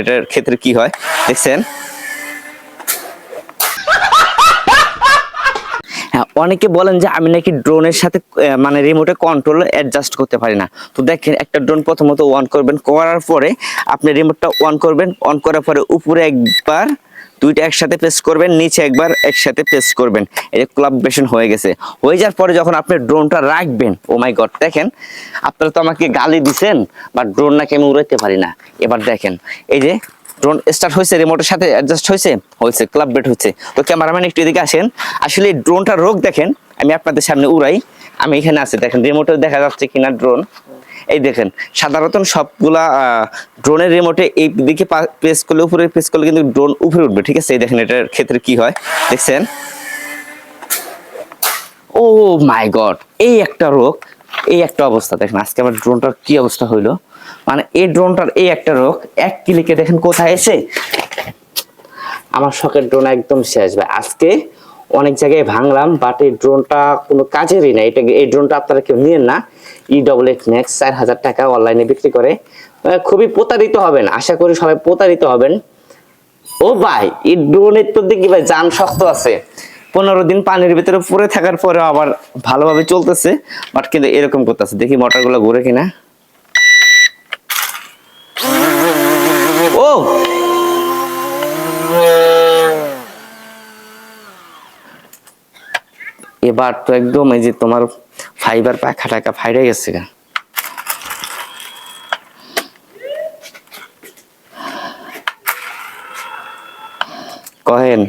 এটার ক্ষেত্রে কি হয়? দেখছেন? হ্যাঁ অনেকে বলেন যে আমি নাকি ড্রোনের সাথে মানে রিমোটে কন্ট্রোল অ্যাডজাস্ট করতে পারি না। তো দেখেন, একটা ড্রোন প্রথমত অন করবেন, করার পরে আপনি রিমোটটা অন করবেন অন করার পরে উপরে একবার দুইটা একসাথে প্রেস করবেন, নিচে একবার একসাথে প্রেস করবেন। এই যে কোলাবরেশন হয়ে গেছে। হয়ে যাওয়ার পরে যখন আপনি ড্রোনটা রাখবেন ও মাই গড দেখেন, আপনারা তো আমাকে গালি দিছেন বা ড্রোন নাকি আমি উড়াইতে পারি না। এবার দেখেন, এই যে ড্রোন স্টার্ট হয়েছে রিমোটের সাথে অ্যাডজাস্ট হয়েছে? হয়েছে ক্লাব বেট হচ্ছে। তো ক্যামেরাম্যান একটু এদিকে আসেন। আসলে এই ড্রোনটার রোগ দেখেন, আমি আপনাদের সামনে উড়াই। আমি এখানে আছি, দেখেন রিমোটে দেখা যাচ্ছে কিনা ড্রোন এই দেখেন, সাধারণত সবগুলা ড্রোনের রিমোটে এই দিকে প্রেস করলে উপরে প্রেস করলে কিন্তু ড্রোন উপরে উঠবে, ঠিক আছে? এই দেখেন, এটার ক্ষেত্রে কি হয়? দেখছেন? ও মাই গড এই একটা রোগ, এই একটা অবস্থা। দেখেন, আজকে আমার ড্রোনটার কি অবস্থা হইল? মানে এই ড্রোনটার এই একটা রোগ, এক ক্লিকে দেখেন কোথায় এসে? আমার শখের ড্রোন একদম শেষ, ভাই। আজকে অনেক জায়গায় ভাঙলাম বাট এই ড্রোনটা কোনো কাজেরই না এটা এই ড্রোনটা আপনারা কেউ নিয়েন না। ই ডবল এইট ম্যাক্স চার হাজার টাকা অনলাইনে বিক্রি করে। খুবই প্রতারিত হবেন। আশা করি সবাই প্রতারিত হবেন। ও ভাই, এই ড্রোনের তো দেখি ভাই যান শক্ত আছে। পনেরো দিন পানির ভিতরে পরে থাকার পরে আবার ভালোভাবে চলতেছে বাট কিন্তু এরকম করতেছে। দেখি মোটরগুলো ঘুরে কিনা। ও! এবার তো একদম এই যে তোমার ফাইবার পাখা টাকা ফাইরে গেছে। কহেন।